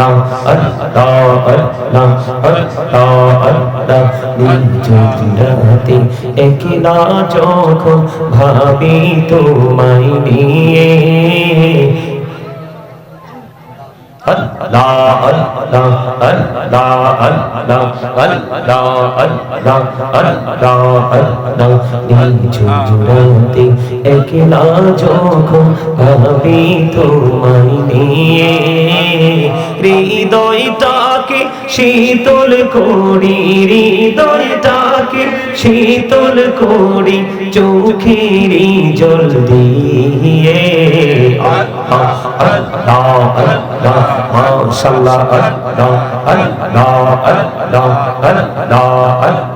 দাম আর তা আর দাম আর নিয়ে জুড়াতে একলা যখন ভাবি তোমায় নিয়ে হৃদয়টাকে শীতল করি হৃদয়টাকে শীতল করি চোখের জল দিয়ে আল্লাহ আল্লাহ আল্লাহ আল্লাহ আল্লাহ আল্লাহ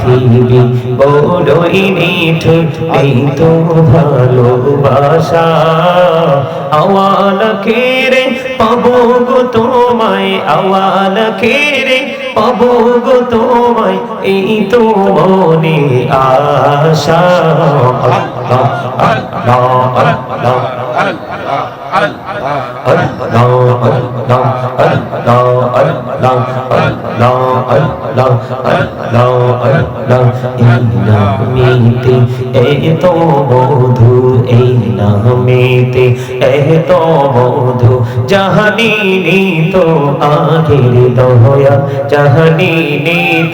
পৃথিবী বড়ই মিঠে এই তো ভালোবাসা আওয়াল কে রে পাবো গো তোমায় আওয়াল কে রে পাবো গো তোমায় এই তো মনে আশা আল্লাহ আল্লাহ আল্লাহ এত মধু এই নামেতে তো দয়া জাহানি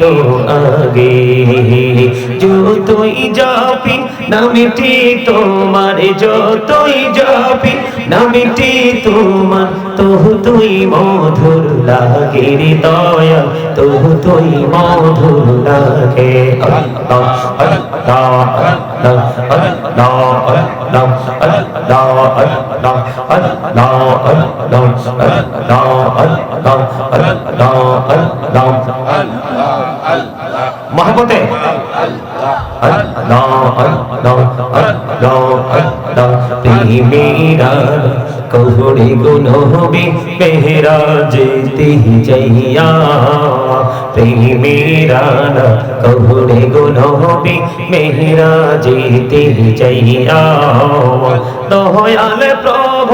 তো আগে যতই যাবি, নামিটি তোমার যতই যাবি, নামিটি তোমার, তহু তুই মধুর লাগে দয়া তহু তুই মধুর লাগে আল্লাহ মহব্বতে মেরা কবরে গুণ হবে মেহরা যেতে যাইয়া মেরা কবরে গুণ হবে মেহরা যেতে যাইয়া দয়াল প্রভু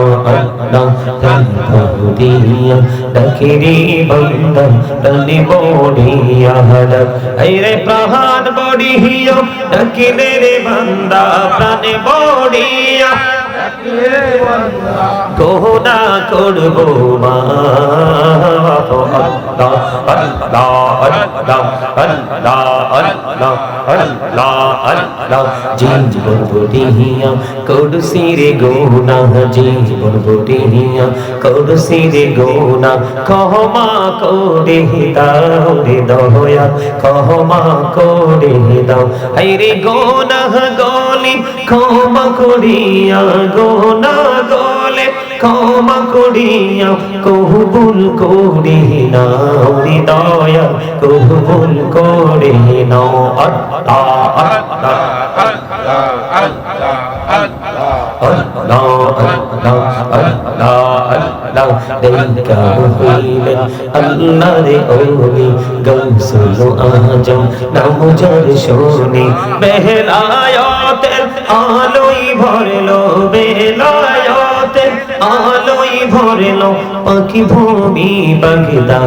আল্লাহ আল্লাহ তহদিয়া দখিরি বন্দন তনি বড়িয়া হলক রে প্রাণ বড়িয়া দখিলে রে বন্দা কোনা আল্লাহ আল্লাহ আল্লাহ জীবন বটিয়া করসি রে গোনা জীবন বটিয়া করসি রে গোনা ক্ষমা করে দাও রে দয়া ক্ষমা করে দাও রে গোনা গলি ক্ষমা করিয়া গোনা গলে ক্ষমা করিয়া কবুল করি নাও হৃদয়া কবুল করে নাও আল্লাহ আল্লাহ আল্লাহ আল্লাহ গৌসুল আজম নাম যার শোনে বেহলায়তের আলোই ভরলো বেলায়তের আলোই ভরলো পাখি ভূমি বাগদা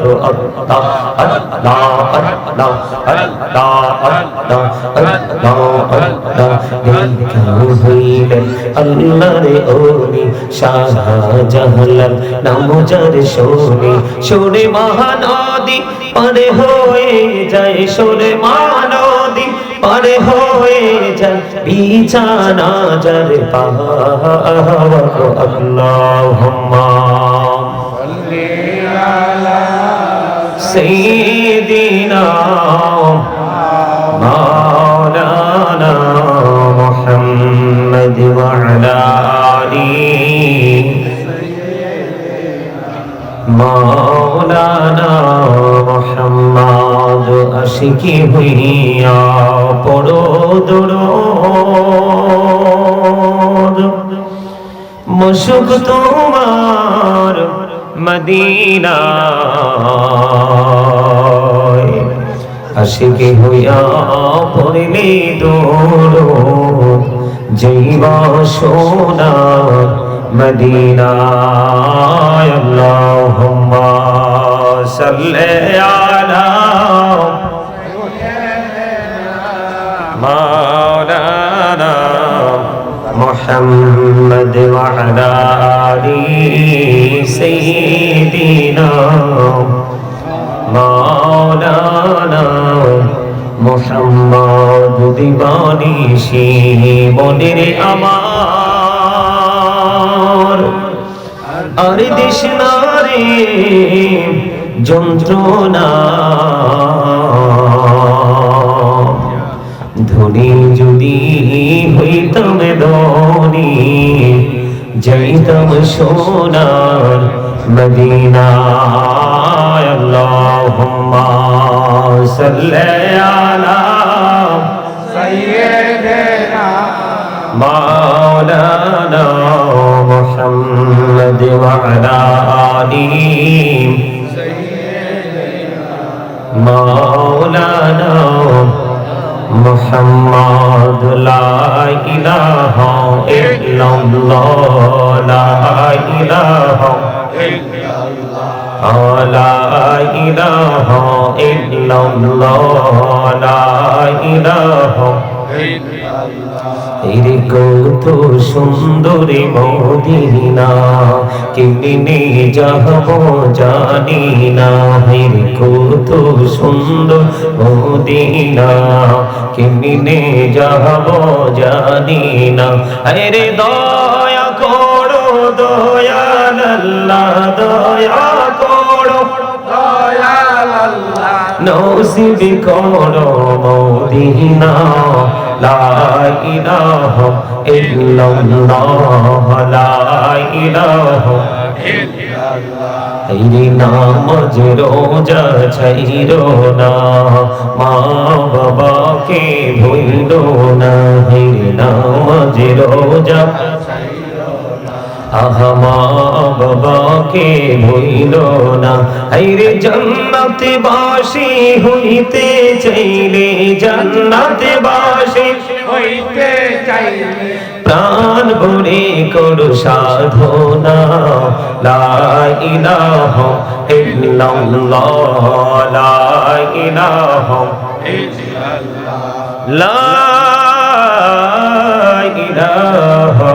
তো আল্লাহ আল্লাহ আল্লাহ আল্লাহ আল্লাহ আল্লাহ আল্লাহ যার শোনে শোনে মহানদী, পারে হয়ে যায় শোনে মহানদী, পারে হয়ে বিছানা যার পাহাড় আল্লাহুম্মা। সাল্লি আলা সাইয়্যিদিনা মৌলানা মোহাম্মদ আশিকি হইয়া পড়ো দরদ। মশুক তোমার মদিনা আশিকি হইয়া পড়লে দরদ। জৈবা সোনার مدینہ اللہم صلی علی مولانا محمد وعلا علی سیدنا مولانا মোহাম্মদ দিবানি মনের আমার পর আর দিস না রে যন্ত্রণা। ধনী যদি হইতাম ধনি, যাইতাম সোনার মদিনা আল্লাহুম্মা সাল্লি আলা সাইয়্যিদিনা مولانا محمد وعلى آله مولانا محمد لا إله إلا الله لا إله لا إله إلا الله لا إله এরে কত সুন্দরী মদিনা, কেমনে যাব জানি না। হেরে কত সুন্দর মদিনা, কেমনে যাব জানি না। আরে দয়া করো, দয়াল আল্লাহ, দয়া নসিব করো মদিনা, লা ইলাহা ইল্লাল্লাহ, লা ইলাহা হাইরে নামাজ রোজা ছাইরো না, মা বাবাকে ভুলো না। হাইরে নামাজ রোজা আহা মা বাবাকে ভুইল না। হাইরে জান্নাতে বাসি হইতে চাইলে জান্নাতে বাসি হইতে চাইলে প্রাণ ভরে করো সাধনা। লা ইলাহা ইল্লাল্লাহ, লা ইলাহা লা ইলাহা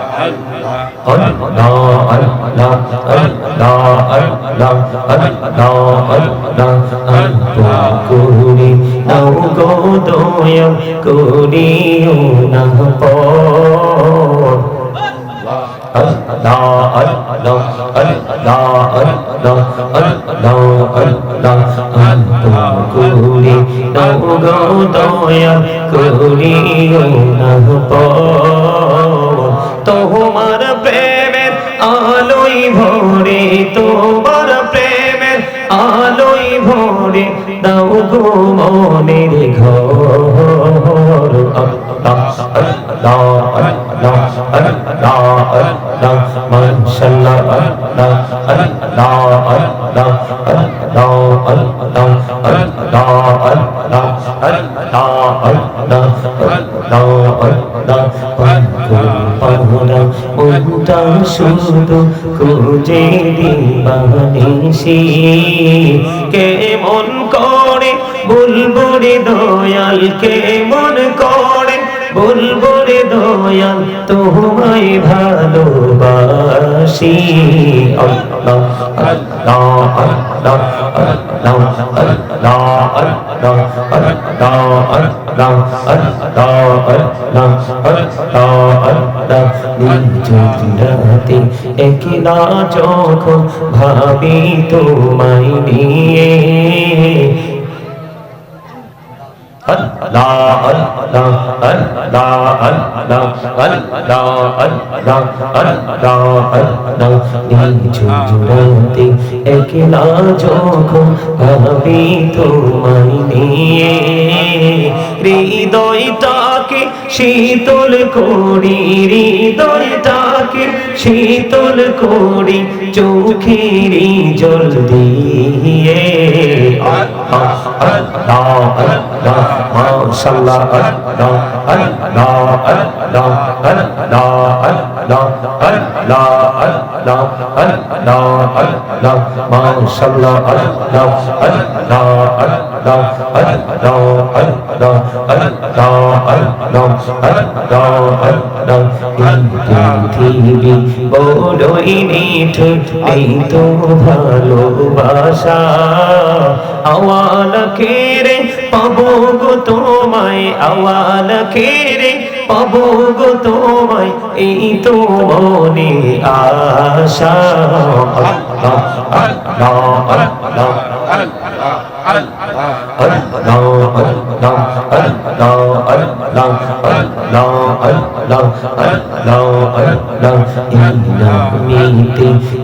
কুড়ি নৌ গোদয় কুড়িও না কুড়ি নৌ গোদয় কুড়িও না তোমার প্রেমের আলোই ভরে, তোমার প্রেমের আলোই ভরে, দাও গো মনের ঘর। আল্লাহ আল্লাহ আল্লাহ আল্লাহ আল্লাহ, মাশাআল্লাহ। দিবানিসি কেমন করে? বলব রে দয়াল কেমন করে? বলব রে দয়াল, তোমায় ভালোবাসি। আল্লাহ আল্লাহ আল্লাহ। अता अता अता अता নিজরাতে একলা যখন ভাবি তোমায় নিয়ে জুড়াতে একলা যখন ভাবি তোমায় নিয়ে হৃদয়টাকে শীতল করি হৃদয়টাকে শীতল করি চোখেরই জল দিয়ে আল্লাহ আল্লাহ আল্লাহ আল্লাহ আল্লাহ আল্লাহ আল্লাহ আল্লাহ আল্লাহ আল্লাহ আল্লাহ আল্লাহ মাশাআল্লাহ আল্লাহ আল্লাহ আল্লাহ ভালোবাসা আওয়াল খেরে পাবো গো তোমায় আওয়াল খেরে পাবো গো তোমায় এই তো মনে আশা আল্লাহ আল্লাহ আল্লাহ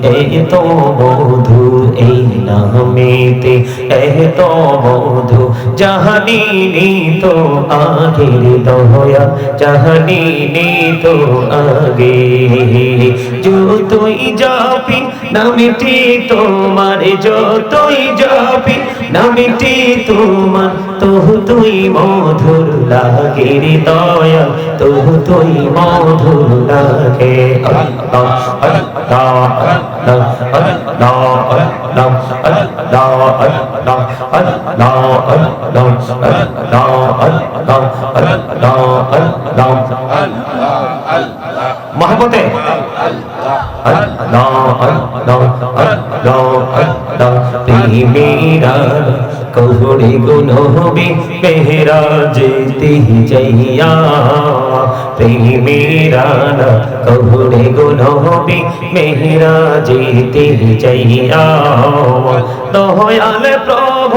এত মধু এই নামেতে এত মধু জাহানি দয়া, জাহানি আগে। যতই যাবি নামিটি তোমার, যতই যাবি তোমার তহু তুই মধুর লাগে দয়া তহু তুই মধুর মধুর লাগে Allah মহব্বতে প্রেমেরা কহুড়ি গুণ হবে মেহরা যেতে যাইয়া প্রেমেরা কহুড়ি গুণ হবে মেহরা যেতে যাইয়া দয়াল প্রভু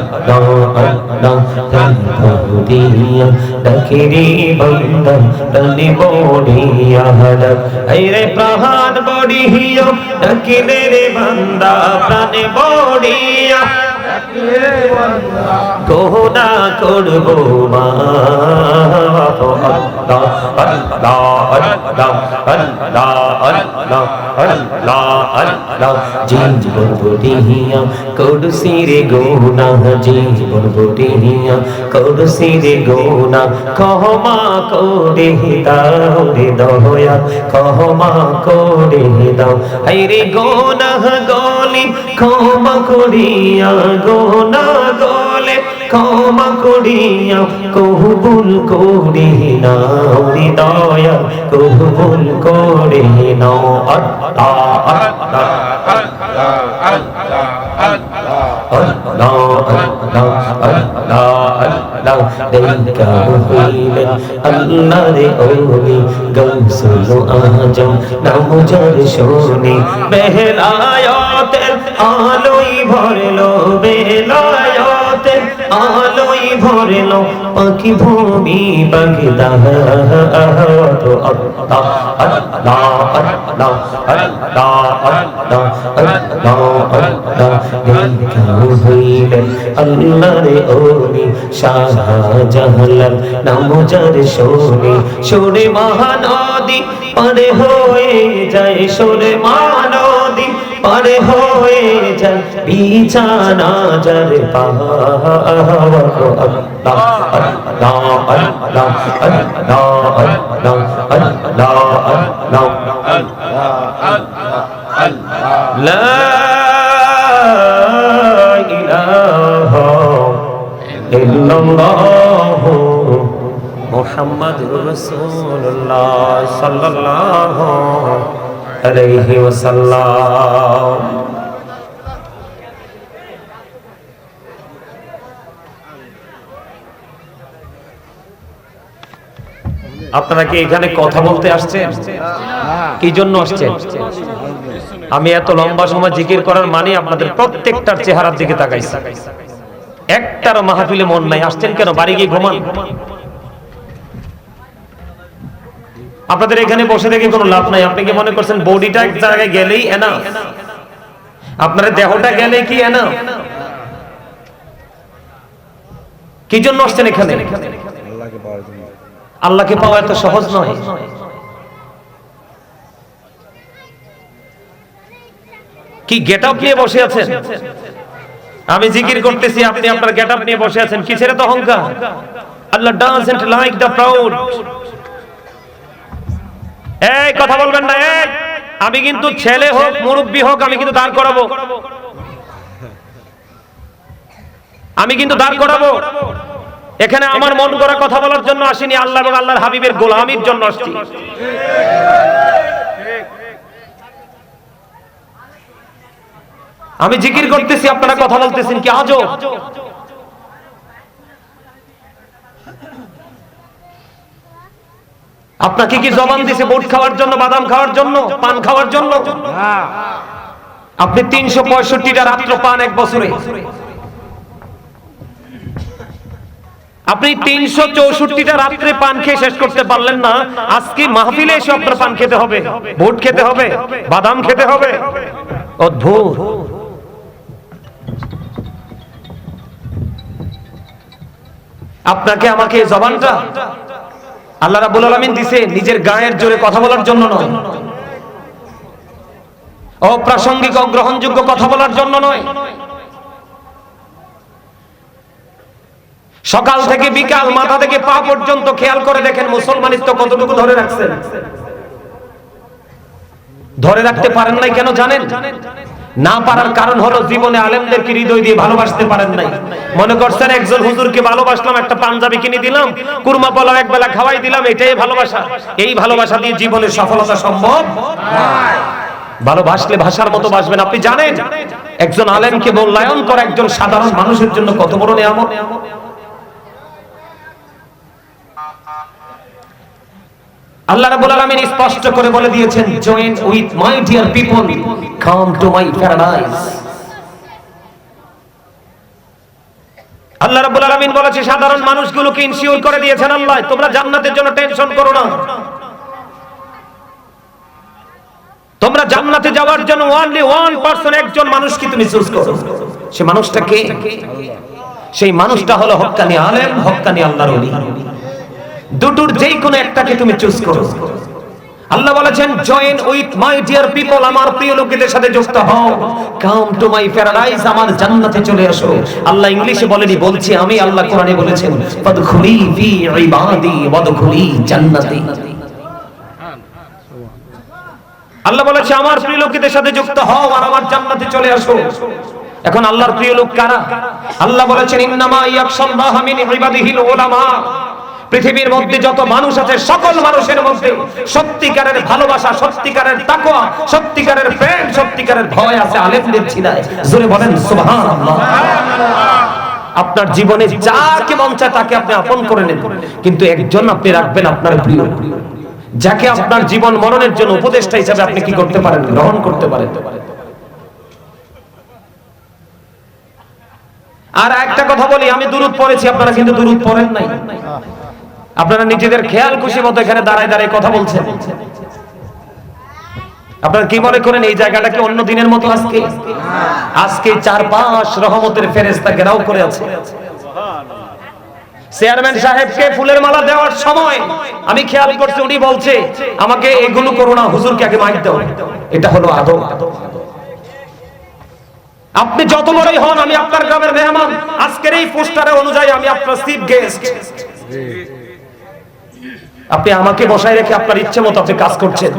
আল্লাহ আল্লাহ তহদিয়া দখিরি বন্দন তনি বড়িয়া হলক রে প্রাণ বড়িয়া দখিলে রে বন্দা কোনা আল্লাহ আল্লাহ আল্লাহ জীবন বটিয়া করসি রে গোনা জীবন বটিয়া করসি রে গোনা ক্ষমা করে দাও রে দয়া ক্ষমা করে দাও রে গোনা গলি ক্ষমা করিয়া গোনা গলে ক্ষমা করিয়া কবুল করি নাও রে দয়া কবুল করে নাও আল্লাহ আল্লাহ আল্লাহ আল্লাহ আজম নাম যার শোনে বেহলায়তের আলোই ভরলো বেলায়তের আলোই ভরলো পাখি ভূমি বাগদা তো আল্লাহ আল্লাহ আল্লাহ আল্লাহ আল্লাহ আল্লাহ আল্লাহ যার শোনে শোনে মহানদী, পারে হয়ে যায় শোনে মহানদী, পারে হয়ে বিছানা যার মোহাম্মদ রসুল্লাহ সাল্লাহ আলাইহি ওয়াসাল্লাম আপনারা কি এখানে কথা বলতে আসছেন? কি জন্য আসছেন? আমি এত লম্বা সময় জিকির করার মানে আপনাদের প্রত্যেকটার চেহারার দিকে তাকাইছি। একটারও মাহফিলে মন নাই। আসছেন কেন? বাড়ি গিয়ে ঘুমান। আপনাদের এখানে বসে থেকে কোনো লাভ নাই। আপনি কি মনে করছেন বডিটা এক জায়গায় গেলেই এনা আপনার দেহটা গেলে কি এনা কি জন্য আসছেন এখানে? আল্লাহকে পাওয়া এত সহজ নয়। কি গেট আপ নিয়ে বসে আছেন? আমি জিকির করতেছি, আপনি আপনার গেট আপ নিয়ে বসে আছেন। কিসের এত অহংকার? Allah doesn't like the proud. এই, কথা বলবেন না, এই। আমি কিন্তু ছেলে হোক, মুরব্বী হোক, আমি কিন্তু দাঁড় করাবো। আমি কিন্তু দাঁড় করাবো। এখানে আমার মন করা কথা বলার জন্য আসিনি আল্লাহ এবং আল্লাহর হাবিবের গোলামির জন্য আসছি। আমি জিকির করতেছি আপনারা কথা বলতেছেন কি? আজও? আপনাকে কি জবান দিছে বুট খাওয়ার জন্য বাদাম খাওয়ার জন্য পান খাওয়ার জন্য। আপনি তিনশো পঁয়ষট্টিটা রাত্র পান এক বছরে। আপনি তিনশো চৌষট্টিটা রাত্রে পান খেয়ে শেষ করতে পারলেন না। আজকে মাহফিলে এসে আপনার পান খেতে হবে ভোট খেতে হবে বাদাম খেতে হবে। অদ্ভুত। আপনাকে আমাকে জবানটা আল্লাহ রাব্বুল আলামিন দিছে নিজের গায়ের জোরে কথা বলার জন্য নয়। অপ্রাসঙ্গিক অগ্রহণযোগ্য কথা বলার জন্য নয়। সকাল থেকে বিকাল মাথা থেকে পা পর্যন্ত খেয়াল করে দেখেন মুসলমানিত্ব কতটুকু ধরে রাখছেন। ধরে রাখতে পারেন নাই কেন জানেন? না পারার কারণ হলো জীবনে আলেমদেরকে হৃদয় দিয়ে ভালোবাসতে পারেন নাই। মনে করছেন একজন হুজুরকে ভালোবাসলাম, একটা পাঞ্জাবি কিনে দিলাম, কুরমা পোলাও এক বেলা খাওয়াই দিলাম, এটাই ভালোবাসা। এই ভালোবাসা দিয়ে জীবনে সফলতা সম্ভব ভালোবাসলে ভাষার মতো বাসবেন, আপনি জানেন? একজন আলেমকে মূল্যায়ন করা একজন সাধারণ মানুষের জন্য কত বড় নিয়ামত। আল্লাহ রাব্বুল আলামিন স্পষ্ট করে বলে দিয়েছেন join with my dear people come to my paradise Allah রাব্বুল আলামিন বলেছে, সাধারণ মানুষগুলোকে ইনসিওর করে দিয়েছেন আল্লাহ, তোমরা জান্নাতের জন্য টেনশন করো না। তোমরা জান্নাতে যাওয়ার জন্য ওনলি ওয়ান পারসন একজন মানুষকে তুমি চুজ করো। সে মানুষটা কে? সেই মানুষটা হলো হক্কানি আলেম, হক্কানি আল্লাহর ওলি। দুটোর যেই কোনো একটাকে তুমি চুজ করো। আল্লাহ বলেছেন join with my dear people আমার প্রিয় লোকেদের সাথে যুক্ত হও। কাম টু মাই প্যারাডাইস আমার জান্নাতে চলে আসো। আল্লাহ ইংলিশে বলেনি, বলছি আমি আল্লাহ কোরআনে বলেছেন, ফাদখুলি ফি ইবাদি, ওয়াদখুলি জান্নাতি। আল্লাহ বলেছে, আমার প্রিয় লোকেদের সাথে যুক্ত হও আর আমার জান্নাতে চলে আসো। এখন আল্লাহর প্রিয় লোক কারা? আল্লাহ বলেছেন, ইন্নামা ইয়াকশাল্লাহ মিন ইবাদিহিল উলামা। পৃথিবীর মধ্যে যত মানুষ আছে, সকল মানুষের মধ্যে সত্যিকারের ভালোবাসা, সত্যিকারের তাকওয়া, সত্যিকারের প্রেম, সত্যিকারের ভয় আছে আলেমদের ছিলায় জোরে বলেন, সুবহানাল্লাহ। আপনার জীবনে যাকে মন চায় তাকে আপনি আপন করে নেন। কিন্তু একজন আপনি রাখবেন আপনার প্রিয়। যাকে আপনার জীবন মরণের জন্য উপদেষ্টা হিসাবে আপনি কি করতে পারেন? গ্রহণ করতে পারেন। আর একটা কথা বলি, আমি দূরত পড়েছি, আপনারা কিন্তু দূরত পড়েন নাই। আপনারা নিজেদের খেয়াল খুশি মতো এখানে দাঁড়ায় দাঁড়ায় কথা বলছেন। আপনারা কি মনে করেন এই জায়গাটাকে অন্য দিনের মতো আজকে? আজকে চার পাঁচ রহমতের ফেরেস্তা ঘেরাও করে আছে। চেয়ারম্যান সাহেবকে ফুলের মালা দেওয়ার সময় আমি খেয়াল করছি, উনি বলছে, আমাকে এগুলো করো না, হুজুরকে আগে মাইক দাও। এটা হলো আদব। আপনি যত বড়ই হন, আমি আপনার গ্রামের মেহমান, আজকের এই পোস্টারে অনুযায়ী আমি আপনার চিফ গেস্ট আপনি আমাকে বসায় রেখে আপনার ইচ্ছে মতো আপনি কাজ করছেন।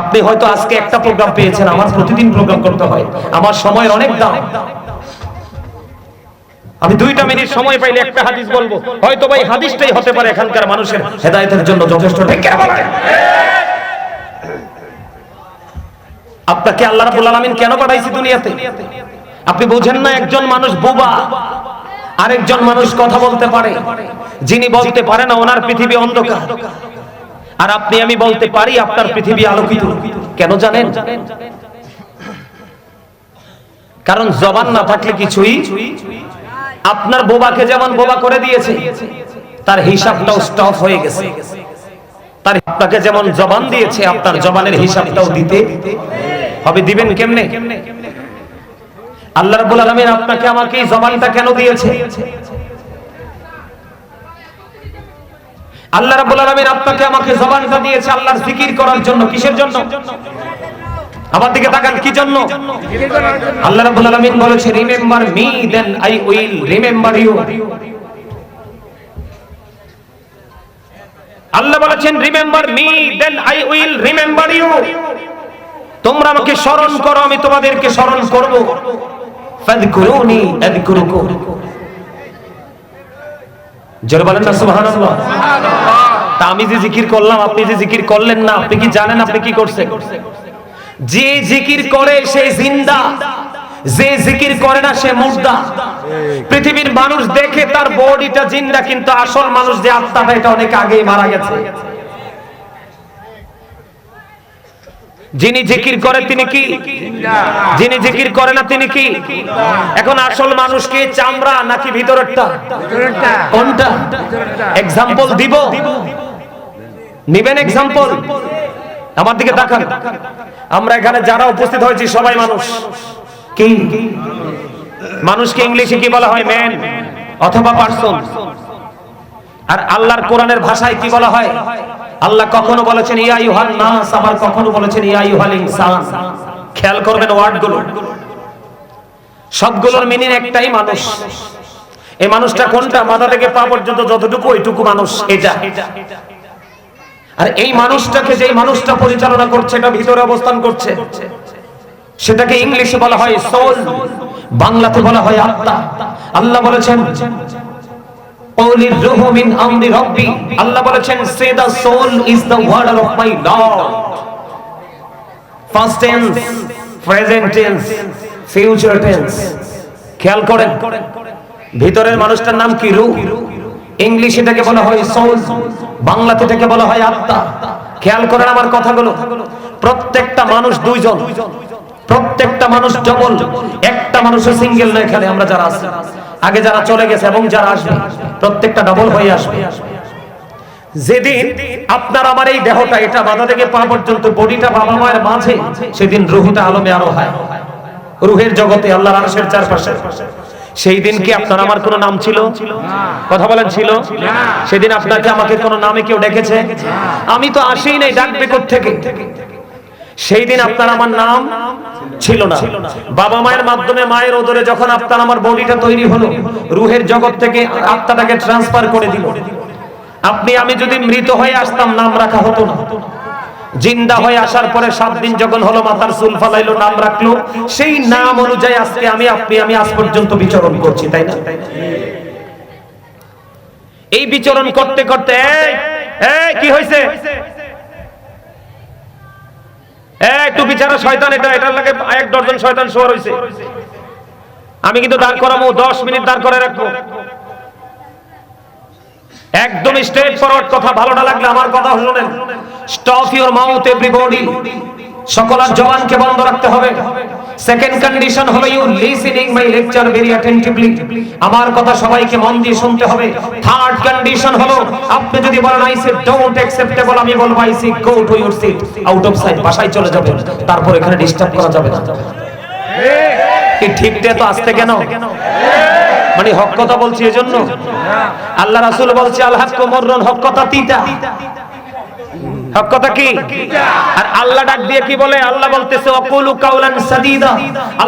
আপনি হয়তো আজকে একটা প্রোগ্রাম পেয়েছেন, আমার প্রতিদিন প্রোগ্রাম করতে হয়। আমার সময়ের অনেক দাম। আমি দুইটা মিনিট সময় পাইলে একটা হাদিস বলব। হয়তো ভাই হাদিসটাই হতে পারে এখানকার মানুষের হেদায়েতের জন্য যথেষ্ট? আপনাকে আল্লাহ রাব্বুল আলামিন কেন পাঠাইছি দুনিয়াতে? আপনি বোঝেন না একজন মানুষ বোবা। আরেকজন মানুষ কথা বলতে পারে, যিনি বলতে পারে না, ওনার পৃথিবী অন্ধকার। আর আপনি, আমি বলতে পারি, আপনার পৃথিবী আলোকিত। কেন জানেন? কারণ জবান না থাকলে কিছুই আপনার বোবাকে যেমন বোবা করে দিয়েছে, তার হিসাবটাও স্টপ হয়ে গেছে। তার আপনাকে যেমন জবান দিয়েছে, আপনার জবানের হিসাবটাও দিতে হবে। দিবেন কেমনে? আল্লাহ রাব্বুল আলামিন আপনাকে আমাকে এই জবানটা কেন দিয়েছে? আল্লাহ রাব্বুল আলামিন আপনাকে আমাকে জবানটা দিয়েছে আল্লাহর জিকির করার জন্য, কিসের জন্য? আমার দিকে তাকান, কি জন্য? আল্লাহ রাব্বুল আলামিন বলেছে remember me then I will remember you Allah বলেছেন remember me then I will remember you তোমরা আমাকে স্মরণ করো, আমি তোমাদেরকে স্মরণ করব। ফাযকুরুনি আযকুরুকুম। জোরে বলেন না, সুবহানাল্লাহ। আমি যে জিকির করলাম, আপনি যে জিকির করলেন না, আপনি কি জানেন আপনি কি করছেন? যে জিকির করে সে জিন্দা, যে জিকির করে না সে মুর্দা। পৃথিবীর মানুষ দেখে তার বডিটা জিন্দা, কিন্তু আসল মানুষ যে আত্মাটা এটা অনেক আগেই মারা গেছে। যিনি জিকির করে তিনি কি? যিনি জিকির করে না তিনি কি? এখন আসল মানুষ কি চামড়া নাকি ভিতরেরটা? কোনটা? এক্সাম্পল দিব। নিবেন এক্সাম্পল আমার দিকে তাকান। আমরা এখানে যারা উপস্থিত হয়েছি সবাই মানুষ। কি? মানুষকে ইংলিশে কি বলা হয়? ম্যান অথবা পার্সন আর আল্লাহর কোরআনের ভাষায় কি বলা হয়? আল্লাহ কখনো বলেছেন, ইয়া ইউহান নাস আবার কখনো বলেছেন, ইয়া ইউহাল ইনসান খেয়াল করবেন ওয়ার্ডগুলো। সবগুলোর মিনিং একটাই মানুষ। এই মানুষটা কোনটা? মাথা থেকে পা পর্যন্ত যতটুকু, ওইটুকু মানুষ, এটা। আর এই মানুষটাকে যেই মানুষটা পরিচালনা করছে, এটা ভিতরে অবস্থান করছে, সেটাকে ইংলিশে বলা হয় সোল বাংলাতে বলা হয় আত্মা। আল্লাহ বলেছেন Only ruhu min amri rabbi. আল্লাহ বলেছেন, say the soul is the word of my lord. Past tense, present tense, future tense খেয়াল করেন, ভিতরের মানুষটার নাম কি? রূহ। ইংলিশ এটাকে বলা হয় সোল বাংলাতে এটাকে বলা হয় আত্মা। খেয়াল করেন আমার কথাগুলো। প্রত্যেকটা মানুষ দুইজন। প্রত্যেকটা মানুষ ডবল একটা মানুষের সিঙ্গেল না এখানে, আমরা যারা আছি। আগে যারা চলে গেছে এবং যারা আসবে, প্রত্যেকটা ডবল হয়ে আসবে। যেদিন আপনার আমার এই দেহটা, এটা মাথা থেকে পা পর্যন্ত, বডিটা বাবা মায়ের মাঝে, সেদিন রুহুটা আলমে আরও হয়। রুহের জগতে আল্লাহর আরশের চারপাশে। সেই দিন কি আপনার আমার কোনো নাম ছিল? কথা বলেন, ছিল? সেদিন আপনাকে আমাকে কোনো নামে কেউ ডেকেছে? আমি তো আসেই নাই, ডাকবে থেকে সেই দিন আপনার আমার নাম ছিল না। বাবা মায়ের মাধ্যমে মায়ের ওদরে যখন আপনার আমার বডিটা তৈরি হলো রুহের জগৎ থেকে আত্মাটাকে ট্রান্সফার করে দিল। আপনি আমি যদি মৃত হয়ে আসতাম নাম রাখা হতো না। জিন্দা হয়ে আসার পরে সাত দিন যখন হলো মাথার চুল ফালাইলো নাম রাখল সেই নাম অনুযায়ী আজকে আমি আপনি আমি আজ পর্যন্ত বিচরণ করছি তাই না? এই বিচরণ করতে করতে এই, কি হয়েছে একটু বিচারা শয়তান এটা, এটার লাগে এক ডজন শয়তান শোয়া রয়েছে আমি কিন্তু দাঁড় করাবো, দশ মিনিট দাঁড় করে রাখব। একদম স্ট্রেট ফরওয়ার্ড কথা ভালো না লাগলে আমার কথা শুনেন। স্টপ ইওর মাউথ এভরিবডি সকল জবানকে বন্ধ রাখতে হবে। সেকেন্ড কন্ডিশন হলো you listening my lecture very attentively আমার কথা সবাইকে মন দিয়ে শুনতে হবে। থার্ড কন্ডিশন হলো, আপনি যদি বলেন আই সে ডোন্ট অ্যাকসেপ্টেবল আমি বলব I say go to your seat out of sight বাসায় চলে যাবেন। তারপর এখানে ডিস্টার্ব করা যাবে না। কি ঠিকটা তো আসতে কেন? মানে হক কথা বলছি এজন্য? আল্লাহ রাসূল বলছে, আল হাক্কু মুররুন, হক কথা তিতা। হক কথা কি? আর আল্লাহ ডাক দিয়ে কি বলে? আল্লাহ বলতেছে অকুলু কাউলান সাদিদা।